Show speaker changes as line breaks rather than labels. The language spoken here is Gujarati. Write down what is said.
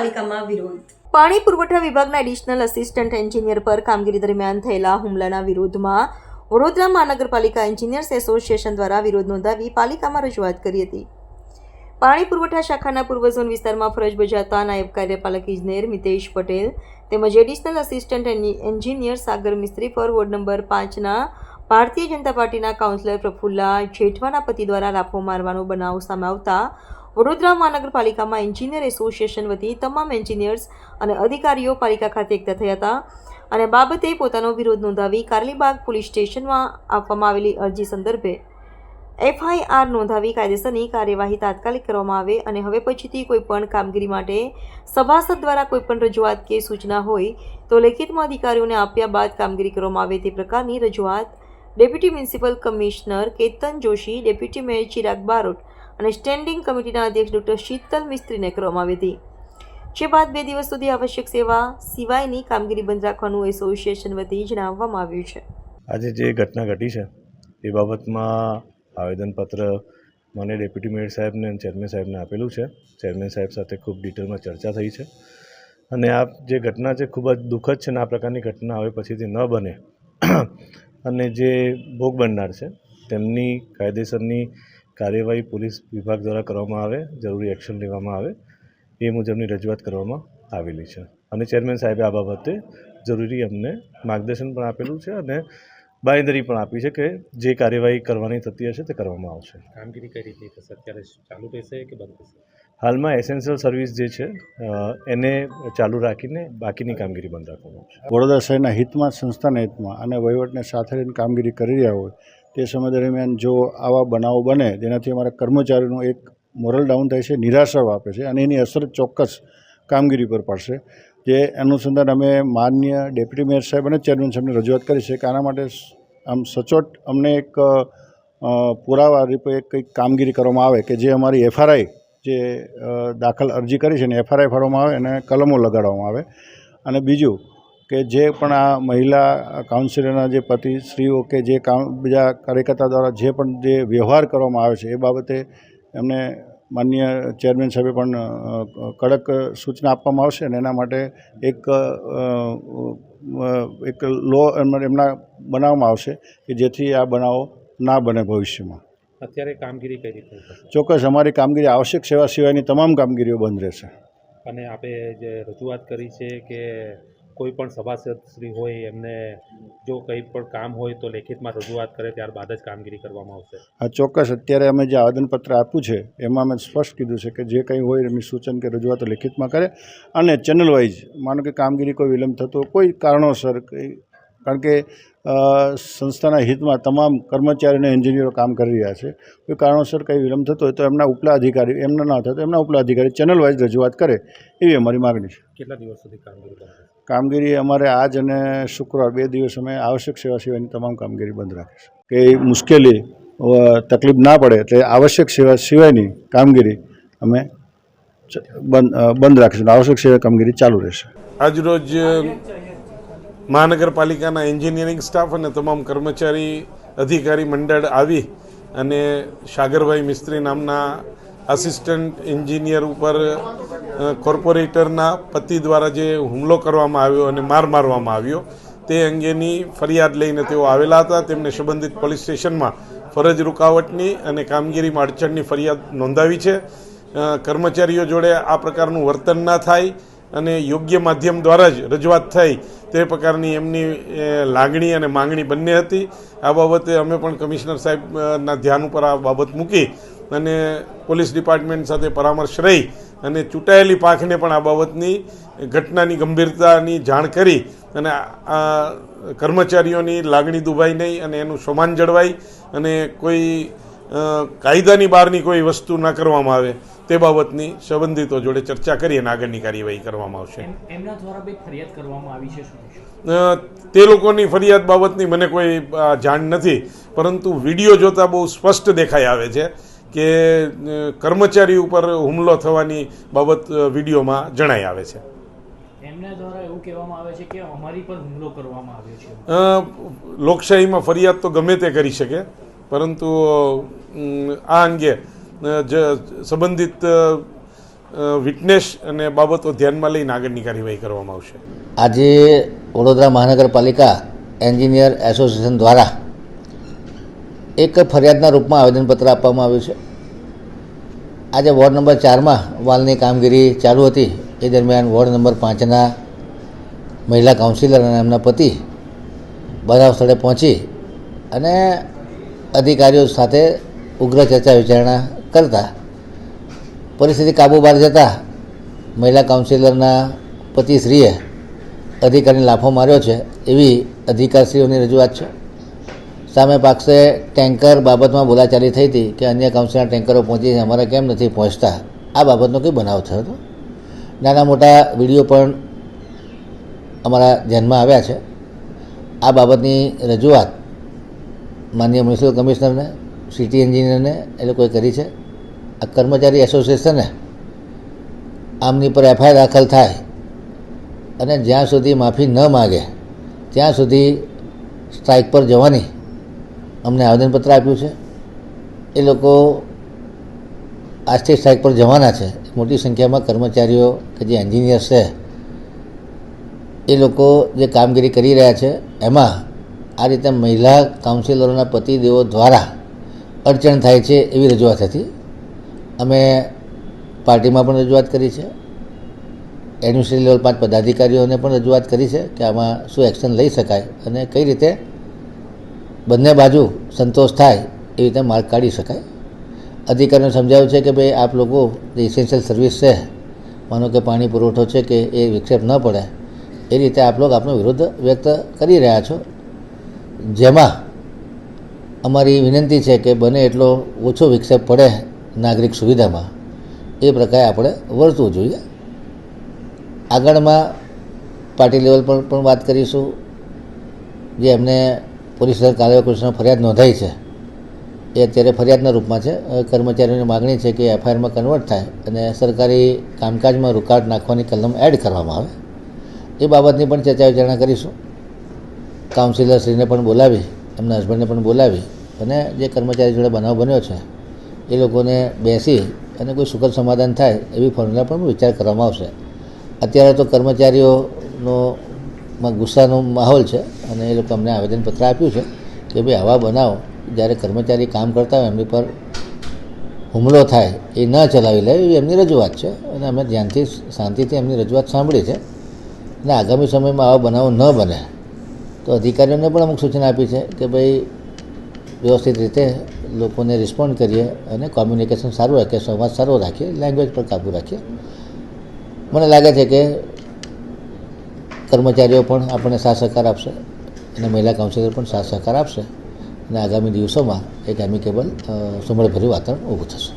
મહાનગરપાલિકામાં વિરોધ.
પાણી પુરવઠા વિભાગના એડિશનલ આસિસ્ટન્ટ એન્જિનિયર પર કામગીરી દરમિયાન થયેલા હુમલાના વિરોધમાં વડોદરા મહાનગરપાલિકા એન્જિનિયર્સ એસોસિએશન દ્વારા વિરોધ નોંધાવી પાલિકામાં રજૂઆત કરી હતી. પાણી પુરવઠા શાખાના પૂર્વ ઝોન વિસ્તારમાં ફરજ બજાવતા નાયબ કાર્યપાલક ઇજનેર મિતેશ પટેલ તેમજ additional assistant engineer Sagar Mistry પર વોર્ડ નંબર પાંચના ભારતીય જનતા પાર્ટીના કાઉન્સિલર પ્રફુલ્લા જેઠવાના પતિ દ્વારા લાફો મારવાનો બનાવ સામે આવતા વડોદરા મહાનગરપાલિકામાં એન્જિનિયર એસોસિએશન વતી તમામ એન્જિનિયર્સ અને અધિકારીઓ પાલિકા ખાતે એકઠા થયા હતા અને બાબતે પોતાનો વિરોધ નોંધાવી કારલીબાગ પોલીસ સ્ટેશનમાં આપવામાં આવેલી અરજી સંદર્ભે એફઆઈઆર નોંધાવી કાયદેસરની કાર્યવાહી તાત્કાલિક કરવામાં આવે અને હવે પછીથી કોઈપણ કામગીરી માટે સભાસદ દ્વારા કોઈપણ રજૂઆત કે સૂચના હોય તો લેખિતમાં અધિકારીઓને આપ્યા બાદ કામગીરી કરવામાં આવે તે પ્રકારની રજૂઆત deputy municipal commissioner Ketan Joshi, deputy mayor Chirag Barot અને સ્ટેન્ડિંગ કમિટીના અધ્યક્ષ ડૉક્ટર શીતલ મિસ્ત્રીને કરવામાં આવી હતી. જે બાદ બે દિવસ સુધી આવશ્યક સેવા સિવાયની કામગીરી બંધ રાખવાનું એસોસિએશન વતી જણાવવામાં આવ્યું છે.
આજે જે ઘટના ઘટી છે, એ બાબતમાં આવેદનપત્ર મને ડેપ્યુટી મેયર સાહેબને અને ચેરમેન સાહેબને આપેલું છે. ચેરમેન સાહેબ સાથે ખૂબ ડિટેલમાં ચર્ચા થઈ છે. અને આ જે ઘટના છે, ખૂબ જ દુઃખદ છે અને આ પ્રકારની ઘટના હવે પછીથી ન બને. અને જે ભોગ બનનાર છે, તેમની કાયદેસરની કાર્યવાહી પોલીસ વિભાગ દ્વારા કરવામાં આવે જરૂરી એક્શન લેવામાં આવે એ મુજબની રજૂઆત કરવામાં આવેલી છે. અને ચેરમેન સાહેબે આ બાબતે જરૂરી અમને માર્ગદર્શન પણ આપેલું છે અને બાંયધરી પણ આપી છે કે જે કાર્યવાહી કરવાની થતી હશે તે કરવામાં આવશે.
કામગીરી કઈ રીતે થશે? અત્યારે ચાલુ રહેશે કે બંધ થશે
હાલમાં એસેન્શિયલ સર્વિસ જે છે એને ચાલુ રાખીને બાકીની કામગીરી બંધ રાખવામાં આવશે.
વડોદરા શહેરના હિતમાં સંસ્થાના હિતમાં અને વહીવટને સાથે લઈને કામગીરી કરી રહ્યા હોય તે સમય દરમિયાન જો આવા બનાવો બને, તેનાથી અમારા કર્મચારીનું એક મોરલ ડાઉન થાય છે, નિરાશા આપે છે અને એની અસર ચોક્કસ કામગીરી પર પડશે. જે અનુસંધાન અમે માન્ય ડેપ્યુટી મેયર સાહેબ અને ચેરમેન સાહેબને રજૂઆત કરી છે કે આના માટે આમ સચોટ અમને એક પુરાવા રૂપે કંઈક કામગીરી કરવામાં આવે કે જે અમારી એફઆરઆઈ જે દાખલ અરજી કરી છે ને એફઆરઆઈ ફાળવામાં આવે અને કલમો લગાડવામાં આવે. અને બીજું કે જે પણ આ મહિલા કાઉન્સિલરના જે પતિ સ્ત્રીઓ કે જે કામ બીજા કાર્યકર્તા દ્વારા જે પણ જે વ્યવહાર કરવામાં આવે છે એ બાબતે એમને માન્ય ચેરમેન સાહેબે પણ કડક સૂચના આપવામાં આવશે અને એના માટે એક એક લો એમના બનાવવામાં આવશે કે જેથી આ બનાવો ના બને ભવિષ્યમાં.
અત્યારે કામગીરી કઈ રીતે
ચોક્કસ અમારી કામગીરી આવશ્યક સેવા સિવાયની તમામ કામગીરીઓ બંધ રહેશે.
અને આપણે જે રજૂઆત કરી છે કે કોઈ પણ સભાસદ શ્રી હોય, એમને જો કંઈ પણ કામ હોય તો લેખિતમાં રજૂઆત કરે, ત્યારબાદ જ કામગીરી કરવામાં આવશે.
હા ચોક્કસ, અત્યારે અમે જે આવેદનપત્ર આપ્યું છે, એમાં અમે સ્પષ્ટ કીધું છે કે જે કંઈ હોય એમની સૂચન કે રજૂઆતો લેખિતમાં કરે અને ચેનલ વાઇઝ માનો કે કામગીરી કોઈ વિલંબ થતો કોઈ કારણોસર કંઈ કારણ કે સંસ્થાના હિતમાં તમામ કર્મચારી અને એન્જિનિયરો કામ કરી રહ્યા છે. કોઈ કારણોસર કંઈ વિલંબ થતો હોય તો એમના ઉપલા અધિકારી એમના ના થતો એમના ઉપલા અધિકારી ચેનલ વાઇઝ રજૂઆત કરે એવી અમારી માગણી છે.
કેટલા દિવસ સુધી કામગીરી
કામગીરી અમારે આજ અને શુક્રવાર બે દિવસ અમે આવશ્યક સેવા સિવાયની તમામ કામગીરી બંધ રાખીશું. કે એ મુશ્કેલી તકલીફ ના પડે એટલે આવશ્યક સેવા સિવાયની કામગીરી અમે બંધ બંધ રાખીશું આવશ્યક સેવા કામગીરી ચાલુ રહેશે.
આજરોજ મહાનગરપાલિકાના એન્જિનિયરિંગ સ્ટાફ અને તમામ કર્મચારી અધિકારી મંડળ આવી અને સાગરભાઈ મિસ્ત્રી નામના આસિસ્ટન્ટ એન્જિનિયર ઉપર કોર્પોરેટરના પતિ દ્વારા જે હુમલો કરવામાં આવ્યો અને માર મારવામાં આવ્યો, તે અંગેની ફરિયાદ લઈને તેઓ આવેલા હતા. તેમને સંબંધિત પોલીસ સ્ટેશનમાં ફરજ રૂકાવટની અને કામગીરીમાં અડચણની ફરિયાદ નોંધાવી છે. કર્મચારીઓ જોડે આ પ્રકારનું વર્તન ના થાય. અને યોગ્ય માધ્યમ દ્વારા જ રજૂઆત થઈ તે પ્રકારની એમની લાગણી અને માંગણી બંને હતી. આ બાબતે અમે પણ કમિશનર સાહેબના ધ્યાન ઉપર આ બાબત મૂકી અને પોલીસ ડિપાર્ટમેન્ટ સાથે પરામર્શ રહી અને ચૂંટાયેલી પાંખને પણ આ બાબતની ઘટનાની ગંભીરતાની જાણ કરી અને આ કર્મચારીઓની લાગણી દુભાઈ નહીં અને એનું સમાન જળવાય અને કોઈ કાયદાની બહારની કોઈ વસ્તુ ના કરવામાં આવે તે બાબતની સંબંધિતો જોડે ચર્ચા કરી અને આગળની કાર્યવાહી કરવામાં આવશે.
એમના દ્વારા બી ફરિયાદ કરવામાં આવી છે
તે લોકોની ફરિયાદ બાબતની મને કોઈ જાણ નથી પરંતુ વીડિયો જોતા બહુ સ્પષ્ટ દેખાઈ આવે છે કે કર્મચારી ઉપર હુમલો થવાની બાબત વિડીયોમાં જણાઈ આવે છે.
એમના દ્વારા એવું કહેવામાં આવે છે કે અમારી પર હુમલો કરવામાં આવ્યો છે.
લોકશાહીમાં ફરિયાદ તો ગમે તે કરી શકે પરંતુ આ અંગે સંબંધિત વિટનેસ અને બાબતો ધ્યાનમાં લઈને આગળની કાર્યવાહી કરવામાં આવશે.
આજે વડોદરા મહાનગરપાલિકા એન્જિનિયર એસોસિએશન દ્વારા એક ફરિયાદના રૂપમાં આવેદનપત્ર આપવામાં આવ્યું છે. આજે વોર્ડ નંબર ચારમાં વાલની કામગીરી ચાલુ હતી. એ દરમિયાન વોર્ડ નંબર પાંચના મહિલા કાઉન્સિલર અને એમના પતિ બનાવ સ્થળે પહોંચી અને અધિકારીઓ સાથે ઉગ્ર ચર્ચા વિચારણા કરતા, પરિસ્થિતિ કાબુ બહાર જતાં મહિલા કાઉન્સિલરના પતિશ્રીએ અધિકારીને લાફો માર્યો છે એવી અધિકારશ્રીઓની રજૂઆત છે. સામે પાક્ષે ટેન્કર બાબતમાં બોલાચાલી થઈ હતી કે અન્ય કાઉન્સિલના ટેન્કરો પહોંચી અમારા કેમ નથી પહોંચતા? આ બાબતનો કંઈ બનાવ થયો હતો? નાના મોટા વીડિયો પણ અમારા ધ્યાનમાં આવ્યા છે. આ બાબતની રજૂઆત માનનીય મ્યુનિસિપલ કમિશનરને, સિટી એન્જિનિયરને એ લોકોએ કરી છે. આ કર્મચારી એસોસિએશને આમની પર એફઆઈઆર દાખલ થાય અને જ્યાં સુધી માફી ન માગે, ત્યાં સુધી સ્ટ્રાઇક પર જવાની અમને આવેદનપત્ર આપ્યું છે. એ લોકો આજથી સ્ટ્રાઇક પર જવાના છે. મોટી સંખ્યામાં કર્મચારીઓ કે જે એન્જિનિયર્સ છે, એ લોકો જે કામગીરી કરી રહ્યા છે, એમાં આ રીતે મહિલા કાઉન્સિલરોના પતિદેવો દ્વારા અડચણ થાય છે એવી રજૂઆત હતી. અમે પાર્ટીમાં પણ રજૂઆત કરી છે. એડમિનિસ્ટ્રેટિવ લેવલ પાંચ પદાધિકારીઓને પણ રજૂઆત કરી છે કે આમાં શું એક્શન લઈ શકાય અને કઈ રીતે બંને બાજુ સંતોષ થાય એ રીતે માર્ગ કાઢી શકાય. અધિકારીઓને સમજાવ્યું છે કે ભાઈ આપ લોકો જે ઇસેન્શિયલ સર્વિસ છે. માનો કે પાણી પુરવઠો છે કે એ વિક્ષેપ ન પડે. એ રીતે આપ લોકો આપનો વિરોધ વ્યક્ત કરી રહ્યા છો. જેમાં અમારી વિનંતી છે કે બને એટલો ઓછો વિક્ષેપ પડે નાગરિક સુવિધામાં, એ પ્રકારે આપણે વર્તવું જોઈએ. આગળમાં પાર્ટી લેવલ પર પણ વાત કરીશું. જે એમને પોલીસ કાર્ય કમિશનમાં ફરિયાદ નોંધાઈ છે. એ અત્યારે ફરિયાદના રૂપમાં છે. કર્મચારીઓની માગણી છે કે એફઆઈઆરમાં કન્વર્ટ થાય અને સરકારી કામકાજમાં રૂકાવટ નાખવાની કલમ એડ કરવામાં આવે. એ બાબતની પણ ચર્ચા વિચારણા કરીશું. કાઉન્સિલરશ્રીને પણ બોલાવી, એમના હસબન્ડને પણ બોલાવી અને જે કર્મચારી જોડે બનાવ બન્યો છે, એ લોકોને બેસી અને કોઈ સુખદ સમાધાન થાય એવી ફોર્મ્યુલા પણ વિચાર કરવામાં આવશે. અત્યારે તો કર્મચારીઓનો ગુસ્સાનો માહોલ છે અને એ લોકો અમને આવેદનપત્ર આપ્યું છે કે ભાઈ આવા બનાવ જ્યારે કર્મચારી કામ કરતા હોય એમની પર હુમલો થાય એ ન ચલાવી લે એવી એમની રજૂઆત છે અને અમે ધ્યાનથી, શાંતિથી એમની રજૂઆત સાંભળી છે. અને આગામી સમયમાં આવા બનાવો ન બને. તો અધિકારીઓને પણ અમુક સૂચના આપી છે કે ભાઈ, વ્યવસ્થિત રીતે લોકોને રિસ્પોન્ડ કરીએ અને કોમ્યુનિકેશન સારું રાખીએ, સંવાદ સારો રાખીએ લેંગ્વેજ પર કાબૂ રાખીએ. મને લાગે છે કે કર્મચારીઓ પણ આપણને સાથ સહકાર આપશે અને મહિલા કાઉન્સિલર પણ સાથ સહકાર આપશે અને આગામી દિવસોમાં એક એમિકેબલ સુમળભર્યું વાતાવરણ ઊભું થશે.